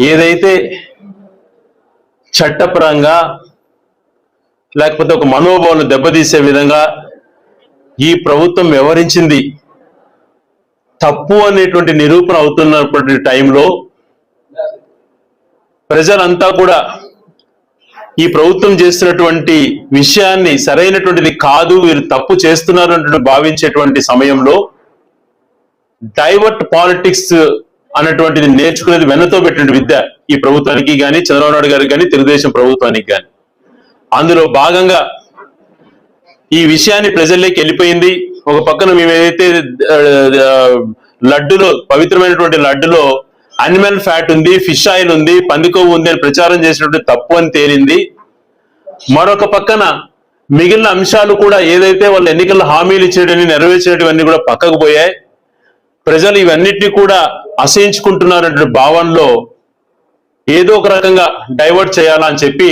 ఏదైతే చట్టపరంగా లేకపోతే ఒక మనోభావం దెబ్బతీసే విధంగా ఈ ప్రభుత్వం వ్యవహరించింది తప్పు అనేటువంటి నిరూపణ అవుతున్నటువంటి టైంలో ప్రజలంతా కూడా ఈ ప్రభుత్వం చేస్తున్నటువంటి విషయాన్ని సరైనటువంటిది కాదు వీరు తప్పు చేస్తున్నారు అన్నట్టు భావించేటువంటి సమయంలో డైవర్ట్ పాలిటిక్స్ అన్నటువంటిది నేర్చుకునేది వెన్నతో పెట్టిన విద్య ఈ ప్రభుత్వానికి కానీ చంద్రబాబు నాయుడు గారికి కానీ తెలుగుదేశం ప్రభుత్వానికి కానీ అందులో భాగంగా ఈ విషయాన్ని ప్రజల్లోకి వెళ్ళిపోయింది. ఒక పక్కన మేము ఏదైతే లడ్డులో పవిత్రమైనటువంటి లడ్డులో అనిమల్ ఫ్యాట్ ఉంది ఫిష్ ఆయిల్ ఉంది పందికొవ్వు ఉంది అని ప్రచారం చేసినటువంటి తప్పు అని తేలింది. మరొక పక్కన మిగిలిన అంశాలు కూడా ఏదైతే వాళ్ళు ఎన్నికల్లో హామీలు ఇచ్చేటని నెరవేర్చేటివన్నీ కూడా పక్కకు పోయాయి. ప్రజలు ఇవన్నిటిని కూడా అసహించుకుంటున్నారనే భావనలో ఏదో ఒక రకంగా డైవర్ట్ చేయాలని చెప్పి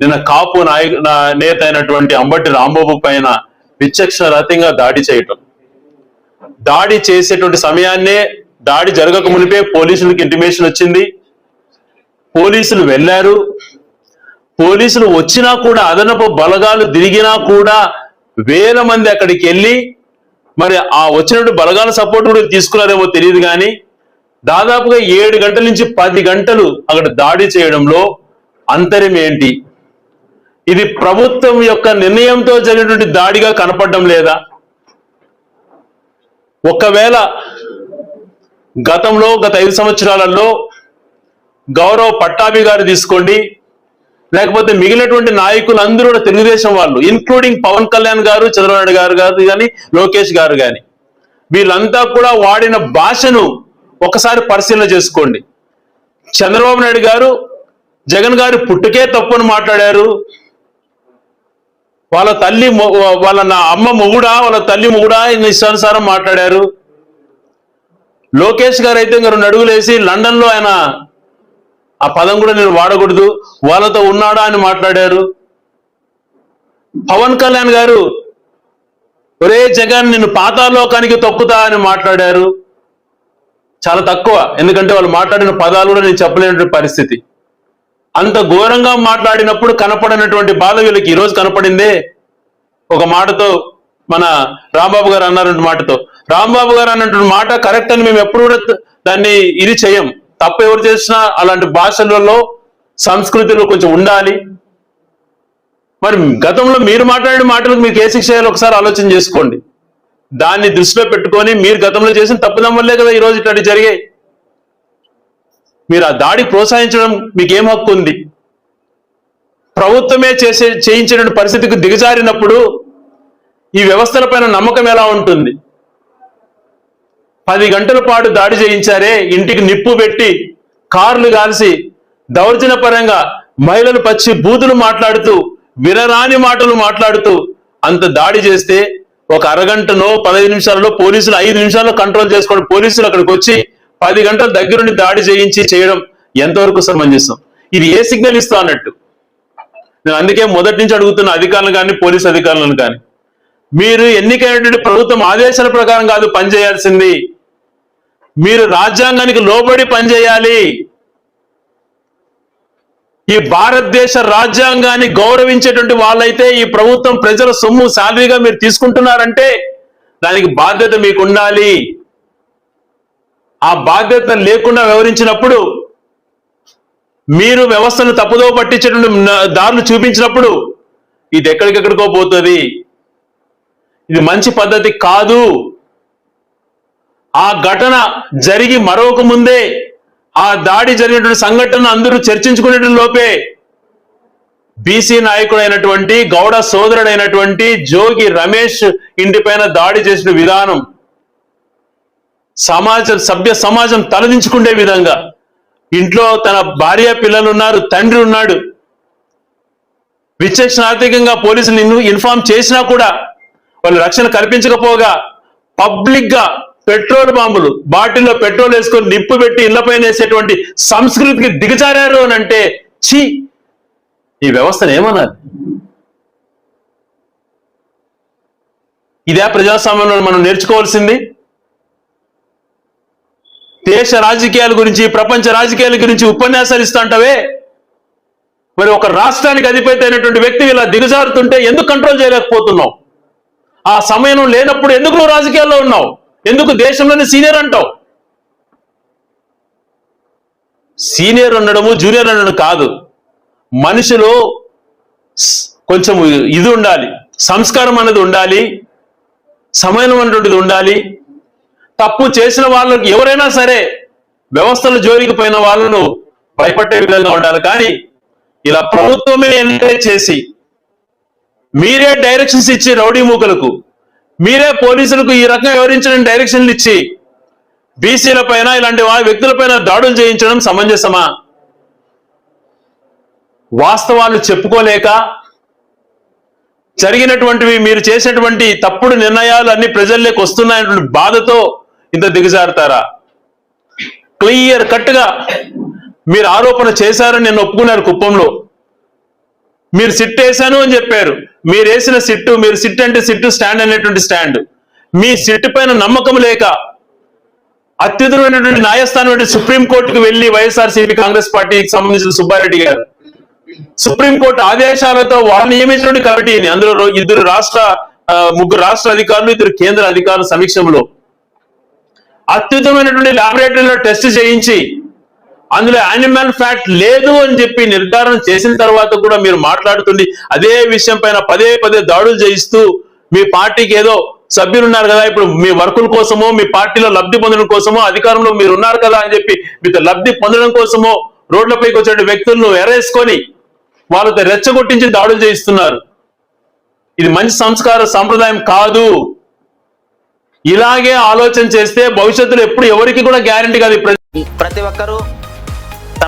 నిన్న కాపు నాయకు నా- నేత అయినటువంటి అంబటి రాంబాబు పైన విచక్షణ రహితంగా దాడి చేయటం. దాడి చేసేటువంటి సమయాన్నే దాడి జరగక మునిపే పోలీసులకు ఇంటిమేషన్ వచ్చింది. పోలీసులు వెళ్ళారు. పోలీసులు వచ్చినా కూడా అదనపు బలగాలు తిరిగినా కూడా వేల మంది అక్కడికి వెళ్ళి మరి ఆ వచ్చినటువంటి బలగాల సపోర్ట్ కూడా తీసుకున్నారేమో తెలియదు కానీ దాదాపుగా ఏడు గంటల నుంచి పది గంటలు అక్కడ దాడి చేయడంలో అంతరం ఏంటి? ఇది ప్రభుత్వం యొక్క నిర్ణయంతో జరిగినటువంటి దాడిగా కనపడడం లేదా? ఒకవేళ గతంలో గత ఐదు సంవత్సరాలలో గౌరవ్ పట్టాభి గారు తీసుకోండి లేకపోతే మిగిలినటువంటి నాయకులు అందరూ కూడా తెలుగుదేశం వాళ్ళు ఇన్క్లూడింగ్ పవన్ కళ్యాణ్ గారు చంద్రబాబు గారు గారు కానీ లోకేష్ గారు కానీ వీళ్ళంతా కూడా వాడిన భాషను ఒకసారి పరిశీలన చేసుకోండి. చంద్రబాబు నాయుడు గారు జగన్ గారి పుట్టుకే తప్పుని మాట్లాడారు. వాళ్ళ తల్లి వాళ్ళ నా అమ్మ మొగుడా వాళ్ళ తల్లి మొగుడా ఇష్టానుసారం మాట్లాడారు. లోకేష్ గారు అయితే గారు రెండు అడుగులు వేసి లండన్లో ఆయన ఆ పదం కూడా నేను వాడకూడదు వాళ్ళతో ఉన్నాడా? అని మాట్లాడారు. పవన్ కళ్యాణ్ గారు ఒరే జగన్ నిన్ను పాతాలోకానికి తొక్కుతా అని మాట్లాడారు. చాలా తక్కువ. ఎందుకంటే వాళ్ళు మాట్లాడిన పదాలు కూడా నేను చెప్పలేనటువంటి పరిస్థితి. అంత ఘోరంగా మాట్లాడినప్పుడు కనపడినటువంటి బాధ వీళ్ళకి. ఈరోజు కనపడిందే ఒక మాటతో మన రాంబాబు గారు అన్నారంటే మాటతో. రాంబాబు గారు అన్నటువంటి మాట కరెక్ట్ అని మేము ఎప్పుడు కూడా దాన్ని ఇది చేయం. తప్పు ఎవరు చేసినా అలాంటి భాషలలో సంస్కృతిలో కొంచెం ఉండాలి. మరి గతంలో మీరు మాట్లాడిన మాటలకు మీకు ఏ శిక్ష ఒకసారి ఆలోచన చేసుకోండి. దాన్ని దృష్టిలో పెట్టుకొని మీరు గతంలో చేసిన తప్పుదం వల్లే కదా ఈ రోజు ఇట్లాంటి జరిగాయి. మీరు ఆ దాడి ప్రోత్సహించడం మీకేం హక్కు ఉంది? ప్రభుత్వమే చేసే చేయించిన పరిస్థితికి దిగజారినప్పుడు ఈ వ్యవస్థలపైన నమ్మకం ఎలా ఉంటుంది? పది గంటల పాటు దాడి చేయించారే ఇంటికి నిప్పు పెట్టి కార్లు కాల్సి దౌర్జన్యపరంగా మహిళలు పచ్చి బూతులు మాట్లాడుతూ వినరాని మాటలు మాట్లాడుతూ అంత దాడి చేస్తే ఒక అరగంటనో పదహైదు నిమిషాలలో పోలీసులు ఐదు నిమిషాల్లో కంట్రోల్ చేసుకోండి పోలీసులు అక్కడికి వచ్చి పది గంటల దగ్గరుండి దాడి చేయించి చేయడం ఎంతవరకు సమంజసం? ఇది ఏ సిగ్నల్ ఇస్తా అన్నట్టు? నేను అందుకే మొదటి నుంచి అడుగుతున్న అధికారులను కానీ పోలీస్ అధికారులను కానీ మీరు ఎన్నికైనటువంటి ప్రభుత్వం ఆదేశాల ప్రకారం కాదు పనిచేయాల్సింది. మీరు రాజ్యాంగానికి లోబడి పనిచేయాలి. ఈ భారతదేశ రాజ్యాంగాన్ని గౌరవించేటువంటి వాళ్ళైతే ఈ ప్రభుత్వం ప్రజల సొమ్ము శాలరీగా మీరు తీసుకుంటున్నారంటే దానికి బాధ్యత మీకు ఉండాలి ఆ బాధ్యత లేకుండా వివరించినప్పుడు మీరు వ్యవస్థను తప్పుదో పట్టించేటువంటి దారులు చూపించినప్పుడు ఇది ఎక్కడికెక్కడికో పోతుంది. ఇది మంచి పద్ధతి కాదు. ఆ ఘటన జరిగి మరొక ముందే ఆ దాడి జరిగినటువంటి సంఘటన అందరూ చర్చించుకునే లోపే బీసీ నాయకుడైనటువంటి గౌడ సోదరుడైనటువంటి జోగి రమేష్ ఇంటిపైన దాడి చేసిన విధానం సమాజం సభ్య సమాజం తలదించుకునే విధంగా. ఇంట్లో తన భార్య పిల్లలు ఉన్నారు తండ్రి ఉన్నాడు. విచక్షణార్థికంగా పోలీసులు ఇన్- ఇన్ఫార్మ్ చేసినా కూడా వాళ్ళు రక్షణ కల్పించకపోగా పబ్లిక్గా పెట్రోల్ బాంబులు. బాటిల్లో పెట్రోల్ వేసుకొని నిప్పు పెట్టి ఇళ్ళపైన వేసేటువంటి సంస్కృతికి దిగజారారు అని అంటే ఛీ! ఈ వ్యవస్థను ఏమన్నారు ఇదే ప్రజాస్వామ్యంలో మనం నేర్చుకోవాల్సింది. దేశ రాజకీయాల గురించి ప్రపంచ రాజకీయాల గురించి ఉపన్యాసాలు ఇస్తుంటవే మరి ఒక రాష్ట్రానికి అధిపతి అయినటువంటి వ్యక్తి ఇలా దిగజారుతుంటే ఎందుకు కంట్రోల్ చేయలేకపోతున్నావు? ఆ సమయం లేనప్పుడు ఎందుకు నువ్వు రాజకీయాల్లో ఉన్నావు? ఎందుకు దేశంలోనే సీనియర్ అంటావు? సీనియర్ ఉండడము జూనియర్ ఉండడం కాదు. మనిషిలో కొంచెం ఇది ఉండాలి. సంస్కారం అనేది ఉండాలి. సమయం అనేటువంటిది ఉండాలి. తప్పు చేసిన వాళ్ళకి ఎవరైనా సరే వ్యవస్థలు జోలికి పోయిన వాళ్ళను భయపడే విధంగా ఉండాలి. కానీ ఇలా ప్రభుత్వమే ఎంకరేజ్ చేసి మీరే డైరెక్షన్స్ ఇచ్చి రౌడీ మూకలకు మీరే పోలీసులకు ఈ రకంగా వివరించిన డైరెక్షన్లు ఇచ్చి బీసీల పైన ఇలాంటి వ్యక్తులపైన దాడులు చేయించడం సమంజసమా? వాస్తవాలు చెప్పుకోలేక జరిగినటువంటివి మీరు చేసినటువంటి తప్పుడు నిర్ణయాలు అన్ని ప్రజల్లోకి వస్తున్నాయన్నటువంటి బాధతో ఇంత దిగజారుతారా? క్లియర్ కట్గా మీరు ఆరోపణ చేశారని నేను ఒప్పుకున్నారు కుప్పంలో. మీరు సిట్ వేశాను అని చెప్పారు. మీరు వేసిన సిట్టు మీరు సిట్ అంటే సిట్టు స్టాండ్ అనేటువంటి స్టాండ్. మీ సిట్టు పైన నమ్మకం లేక అత్యుతమైనటువంటి న్యాయస్థానం అంటే సుప్రీంకోర్టుకు వెళ్ళి వైఎస్ఆర్సీపీ కాంగ్రెస్ పార్టీకి సంబంధించిన సుబ్బారెడ్డి గారు. సుప్రీంకోర్టు ఆదేశాలతో వాళ్ళు నియమించినటువంటి కమిటీని అందులో ఇద్దరు రాష్ట్ర ముగ్గురు రాష్ట్ర అధికారులు ఇద్దరు కేంద్ర అధికారుల సమీక్షంలో అత్యుతమైనటువంటి లాబొరేటరీలో టెస్ట్ చేయించి అందులో యానిమల్ ఫ్యాక్ట్ లేదు అని చెప్పి నిర్ధారణ చేసిన తర్వాత కూడా మీరు మాట్లాడుతుంది అదే విషయం పైన పదే పదే దాడులు చేయిస్తూ మీ పార్టీకి ఏదో సభ్యులు ఉన్నారు కదా ఇప్పుడు మీ వర్కుల కోసమో మీ పార్టీలో లబ్ధి పొందడం కోసమో అధికారంలో మీరు ఉన్నారు కదా అని చెప్పి మీతో లబ్ధి పొందడం కోసమో రోడ్లపైకి వచ్చే వ్యక్తులను ఎరేసుకొని వాళ్ళతో రెచ్చగొట్టించి దాడులు చేయిస్తున్నారు. ఇది మంచి సంస్కార సంప్రదాయం కాదు. ఇలాగే ఆలోచన చేస్తే భవిష్యత్తులో ఎప్పుడు ఎవరికి కూడా గ్యారంటీ కాదు ప్రతి ఒక్కరూ